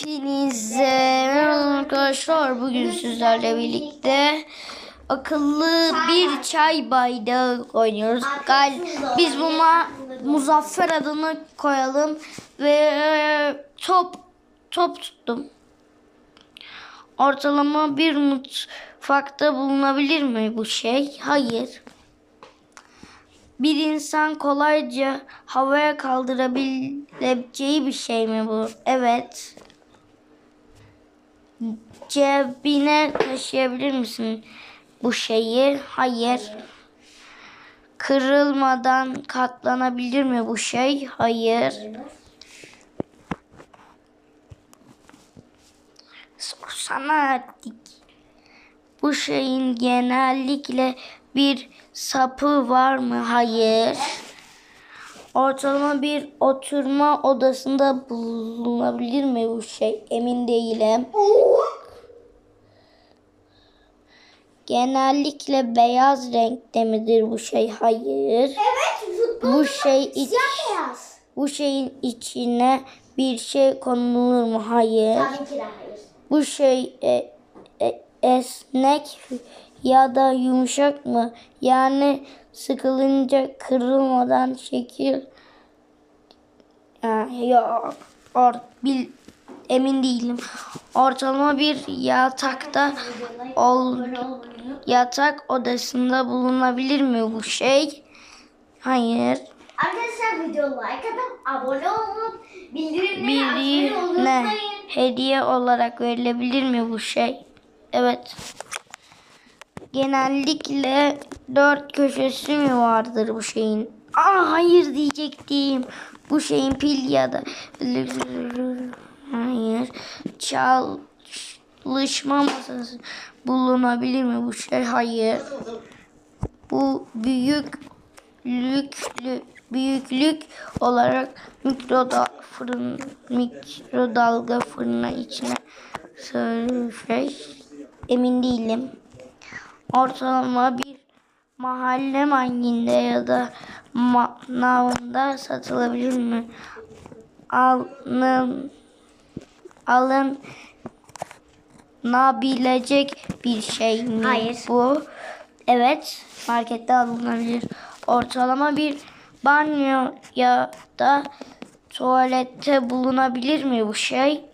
Hepinize merhaba arkadaşlar. Bugün sizlerle birlikte akıllı bir çay bardağı oynuyoruz. Gal biz buna Muzaffer adını koyalım ve top top tuttum. Ortalama bir mutfakta bulunabilir mi bu şey? Hayır. Bir insan kolayca havaya kaldırabileceği bir şey mi bu? Evet. Cebine taşıyabilir misin bu şeyi? Hayır. Kırılmadan katlanabilir mi bu şey? Hayır. Sorsana artık. Bu şeyin genellikle bir sapı var mı? Hayır. Ortalama bir oturma odasında bulunabilir mi bu şey? Emin değilim. Genellikle beyaz renkte midir bu şey? Hayır. Evet Bu şey iç, beyaz. bu şeyin içine bir şey konulur mu? Hayır. Tabii ki de hayır. Bu şey e, e, esnek ya da yumuşak mı? Yani sıkılınca kırılmadan şekil Ha, yok. Or, bil, emin değilim. Ortalama bir yatakta ol, yatak odasında bulunabilir mi bu şey? Hayır. Arkadaşlar video like atıp abone olup bildirimleri açmayı unutmayın. hediye olarak verilebilir mi bu şey? Evet. Genellikle dört köşesi mi vardır bu şeyin? Aa hayır diyecektim. Bu şeyin pil ya da hayır. Çalışma masası bulunabilir mi bu şey? Hayır. Bu büyüklük büyüklük olarak mikroda fırın mikrodalga fırına içine şey emin değilim. Ortalama bir mahalle manginde ya da manavında satılabilir mi? Alın alın nabilecek bir şey mi Hayır. bu? Evet, markette alınabilir. Ortalama bir banyo ya da tuvalette bulunabilir mi bu şey?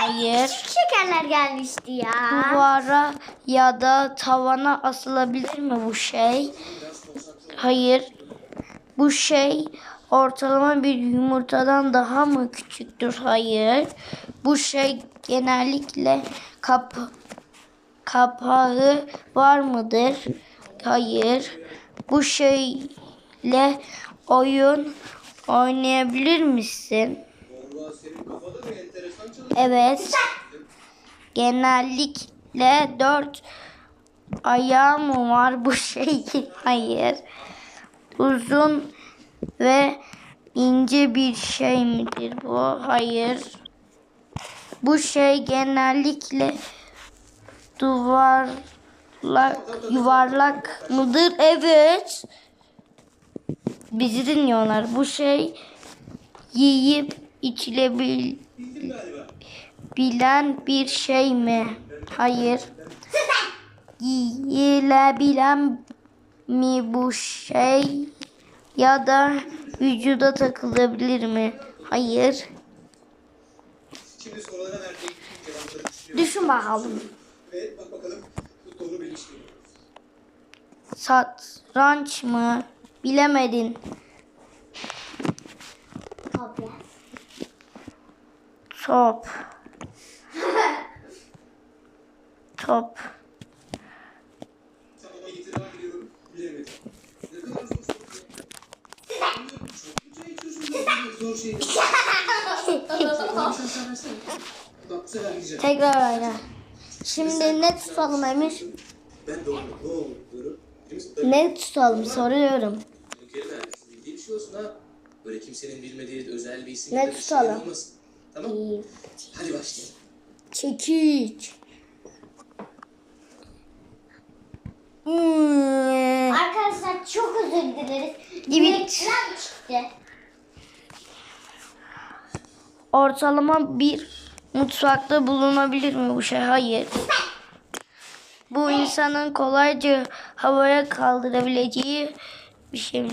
Hayır. Küçük şekerler gelmişti ya. Duvara ya da tavana asılabilir mi bu şey? Hayır. Bu şey ortalama bir yumurtadan daha mı küçüktür? Hayır. Bu şey genellikle kap kapağı var mıdır? Hayır. Bu şeyle oyun oynayabilir misin? Evet. Genellikle dört ayağı mı var bu şeyin? Hayır. Uzun ve ince bir şey midir bu? Hayır. Bu şey genellikle duvarlak yuvarlak mıdır? Evet. Bizi dinliyorlar. Bu şey yiyip içilebilen bir şey mi? Hayır. Yiyilebilen mi bu şey? Ya da vücuda takılabilir mi? Hayır. Düşün bakalım. Ve bak bakalım bu doğru bilmiş mi? Satranç mı? Bilemedin. Kopya. Top. Top. Tamam itiraz ediyorum. Bilemedim. Ne kadar zor soru. Çok çay içiyorsun ben zor şey. Bak bu sefer gideceğim. Tekrar oyna. Şimdi ne tutalım Emir? Ne Ne tutalım soruyorum. Böyle kimsenin bilmediği özel bir isim Ne şey tutalım? olmasın. Tamam. Hadi başlayalım. Çekiç. Hmm. Arkadaşlar çok özür dileriz. Evet. Çıktı. Ortalama bir mutfakta bulunabilir mi bu şey? Hayır. Bu insanın kolayca havaya kaldırabileceği bir şey mi?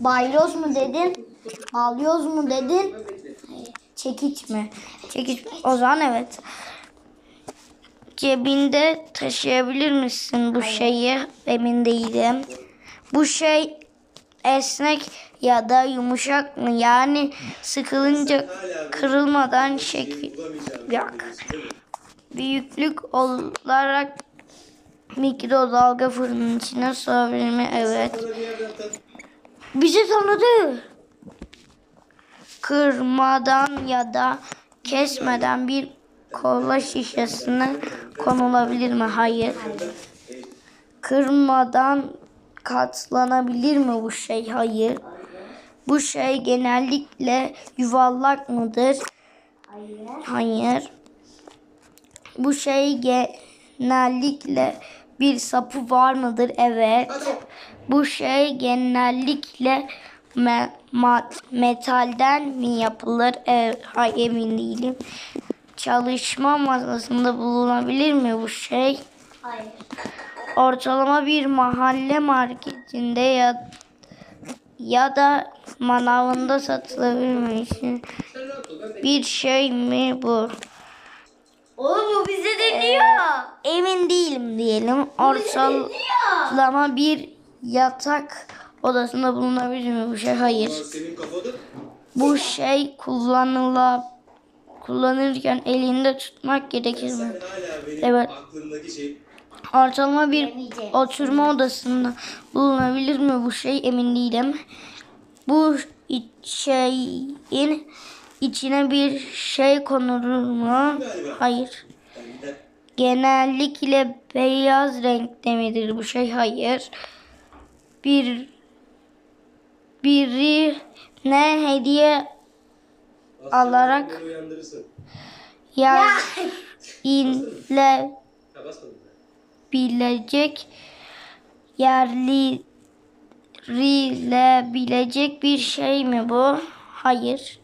Bayroz mu dedin? Balyoz mu dedin? Çekiç mi? Çekiç. O zaman evet. Cebinde taşıyabilir misin bu şeyi? Emin değilim. Bu şey esnek ya da yumuşak mı? Yani sıkılınca kırılmadan şekil yok. Büyüklük olarak mikrodalga fırının içine sığabilir mi? Evet. Bizi tanıdı. Kırmadan ya da kesmeden bir kola şişesine konulabilir mi? Hayır. Kırmadan katlanabilir mi bu şey? Hayır. Bu şey genellikle yuvarlak mıdır? Hayır. Hayır. Bu şey genellikle bir sapı var mıdır? Evet. Bu şey genellikle me- metalden mi yapılır? Evet, hayır emin değilim. Çalışma masasında bulunabilir mi bu şey? Hayır. Ortalama bir mahalle marketinde ya ya da manavında satılabilir ben Bir şey mi bu? Oğlum bu bize deniyor. Emin değilim diyelim. Ortalama bir yatak odasında bulunabilir mi bu şey? Hayır. Bu şey kullanıla kullanırken elinde tutmak gerekir mi? Evet. şey Ortalama bir oturma odasında bulunabilir mi bu şey? Emin değilim. Bu şeyin içine bir şey konur mu? Hayır. Genellikle beyaz renkte midir bu şey? Hayır. Bir biri ne hediye alarak basmadım ben. bilecek yerlilebilecek bir şey mi bu? Hayır.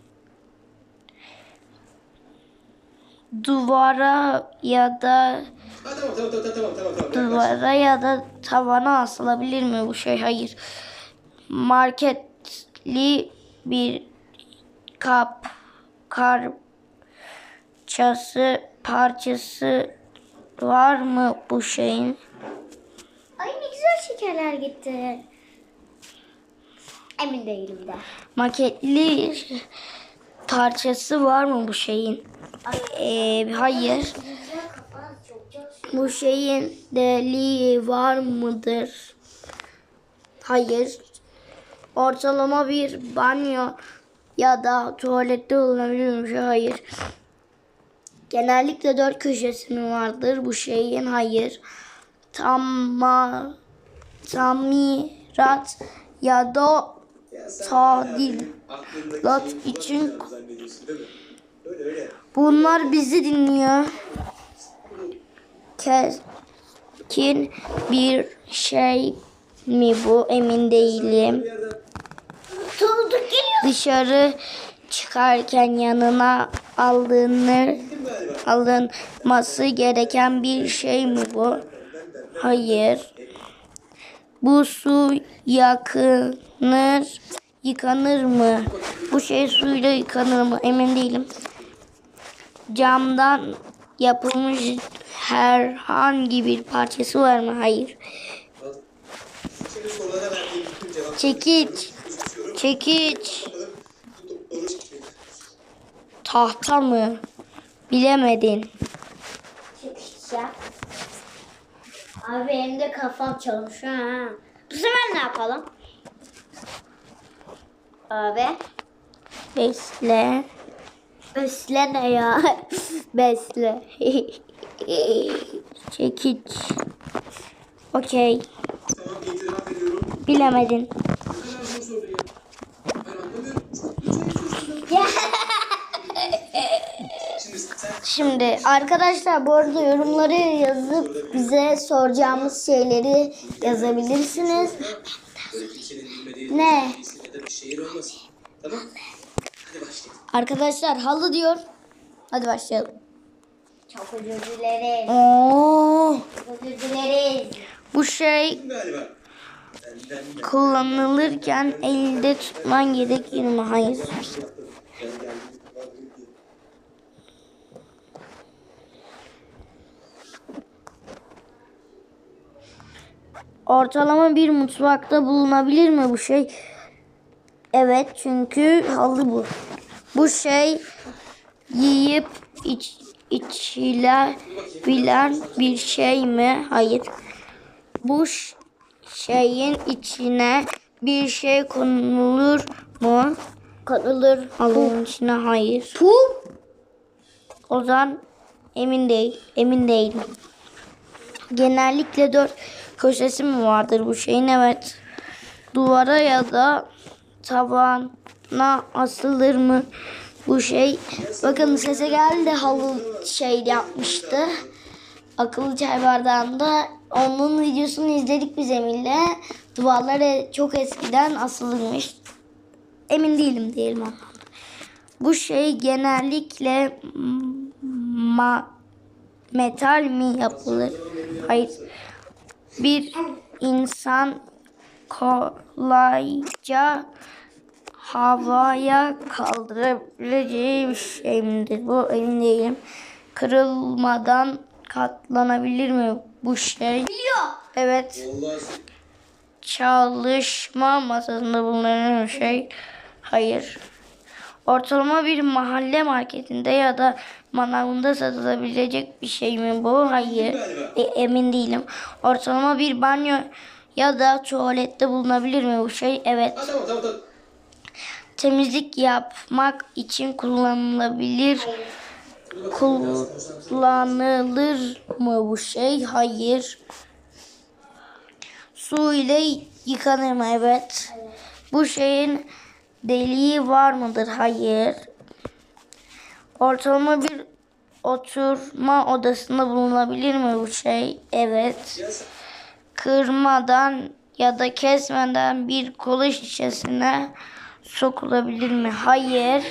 Duvara ya da Ha tamam tamam tamam tamam tamam tamam. tamam. duvara ya da tavana asılabilir mi bu şey? Hayır. Marketli bir kap karçası parçası var mı bu şeyin? Ay ne güzel şekerler gitti. Emin değilim de. Maketli parçası var mı bu şeyin? Ee, hayır. Bu şeyin deliği var mıdır? Hayır. Ortalama bir banyo ya da tuvalette olabilir mi? Hayır. Genellikle dört köşesi mi vardır bu şeyin? Hayır. Tamma, tamirat ya da Ya sen tadil. aklındaki Lat şeyi için-. Bunlar bizi dinliyor. Keskin bir şey mi bu emin değilim. Dışarı çıkarken yanına alınır, alınması gereken bir şey mi bu? Hayır. Bu su yakınır, yıkanır mı? Bu şey suyla yıkanır mı? Emin değilim. Camdan yapılmış herhangi bir parçası var mı? Hayır. Çekiç. Çekiç. Tahta mı? Bilemedin. Abi benim de kafam çalışıyor ha. Bu sefer ne yapalım? Abi. Besle. Besle ne ya? Besle. Çekiç. Okey. Bilemedin. Bu Şimdi Arkadaşlar bu arada yorumları yazıp bize soracağımız şeyleri yazabilirsiniz. Ne? Arkadaşlar halı diyor. Hadi başlayalım. Çok özür dileriz. Oo, Çok özür dileriz. bu şey kullanılırken elde tutman gerekir mi? Hayır. Ortalama bir mutfakta bulunabilir mi bu şey? Evet çünkü halı bu. Bu şey yiyip iç, içilebilen bir şey mi? Hayır. Bu şeyin içine bir şey konulur mu? Konulur. Halının içine hayır. Pul. Ozan emin değil. Emin değilim. Genellikle dört köşesi mi vardır bu şeyin? Evet. Duvara ya da tavana asılır mı bu şey? Bakın sese geldi halı şey yapmıştı. Akıllı çay bardağında onun videosunu izledik biz Emin'le. Duvarlara çok eskiden asılırmış. Emin değilim diyelim ondan. Bu şey genellikle ma metal mi yapılır? Hayır. Bir insan kolayca havaya kaldırabileceği bir şey midir? Bu emin değilim. Kırılmadan katlanabilir mi bu şey? Biliyor. Evet. Çalışma masasında bulunan bir şey. Hayır. Ortalama bir mahalle marketinde ya da manavında satılabilecek bir şey mi bu? Hayır. E, emin değilim. Ortalama bir banyo ya da tuvalette bulunabilir mi bu şey? Evet. Temizlik yapmak için kullanılabilir. Kullanılır mı bu şey? Hayır. Su ile yıkanır mı? Evet. Bu şeyin deliği var mıdır? Hayır. Ortalama bir oturma odasında bulunabilir mi bu şey? Evet. Kırmadan ya da kesmeden bir kola şişesine sokulabilir mi? Hayır.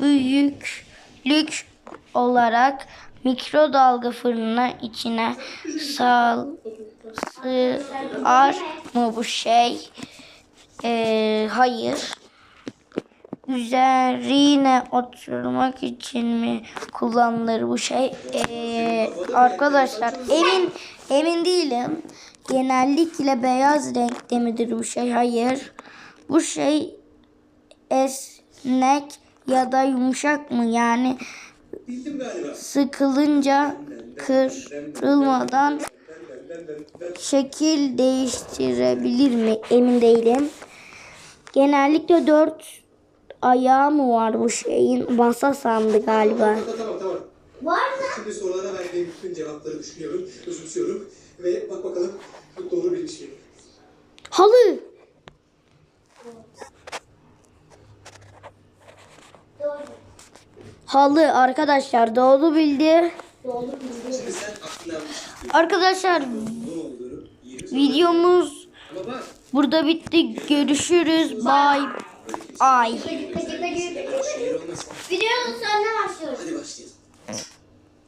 Büyüklük olarak mikrodalga fırınına içine sal sığar mı bu şey? Ee, hayır. Üzerine oturmak için mi kullanılır bu şey? Ee, arkadaşlar emin emin değilim. Genellikle beyaz renkte midir bu şey? Hayır. Bu şey esnek ya da yumuşak mı? Yani sıkılınca kırılmadan şekil değiştirebilir mi? Emin değilim. Genellikle dört ayağı mı var bu şeyin? Masa sandı galiba. Tamam tamam tamam. Var mı? Şimdi sorulara verdiğim bütün cevapları düşünüyorum, özümsüyorum ve bak bakalım bu doğru bir şey. mi? Halı. Doğru. Halı arkadaşlar doğru bildi. Doğru bildi. Şimdi sen aklından bir şey Arkadaşlar videomuz burada bitti. Görüşürüz. Bye. Ay. Videonun sonuna başlıyoruz. Hadi başlayalım.